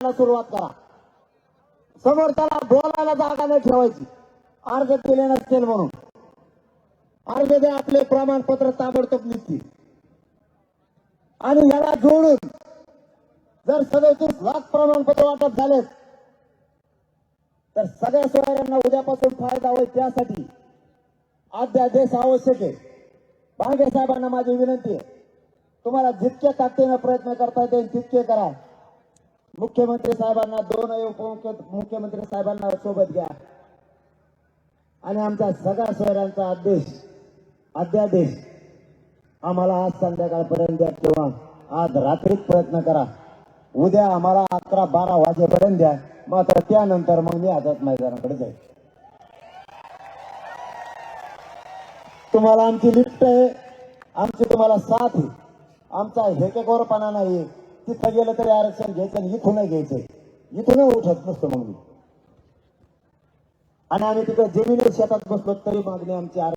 करायला सुरुवात करा. समोर त्याला बोलायला जागा नाही ठेवायची. अर्ज केले नसतील म्हणून. अर्ज दे आपले प्रमाणपत्र ताबडतोब निघतील आणि याला जोडून जर सदतीस लाख प्रमाणपत्र वाटप झाले तर सगळ्या सोयऱ्यांना उद्यापासून फायदा होईल त्यासाठी अध्यादेश आवश्यक आहे. भांगे साहेबांना माझी विनंती आहे. तुम्हाला जितके ताकदीनं प्रयत्न करता येतील तितके करा. मुख्यमंत्री साहेबांना दोन मुख्यमंत्री साहेबांना सोबत घ्या. आणि आमच्या सगळ्या शहरांचा आदेश अध्यादेश आम्हाला आज संध्याकाळपर्यंत द्या किंवा आज रात्रीच प्रयत्न करा. उद्या आम्हाला अकरा बारा वाजेपर्यंत द्या. मात्र त्यानंतर मग मी आझाद मैदानाकडे जाईल. तुम्हाला आमची लिफ्ट आहे. आमची तुम्हाला साथ आहे. आमचा हेकेकोरपणा नाही तिथं गेलं तरी आरक्षण घ्यायचं आणि इथूनही घ्यायचं. इथूनही उठत नसतो मग आणि आम्ही तिकडे जमिनीवर शेतात बसलो तरी मागणी आमची आरक्षण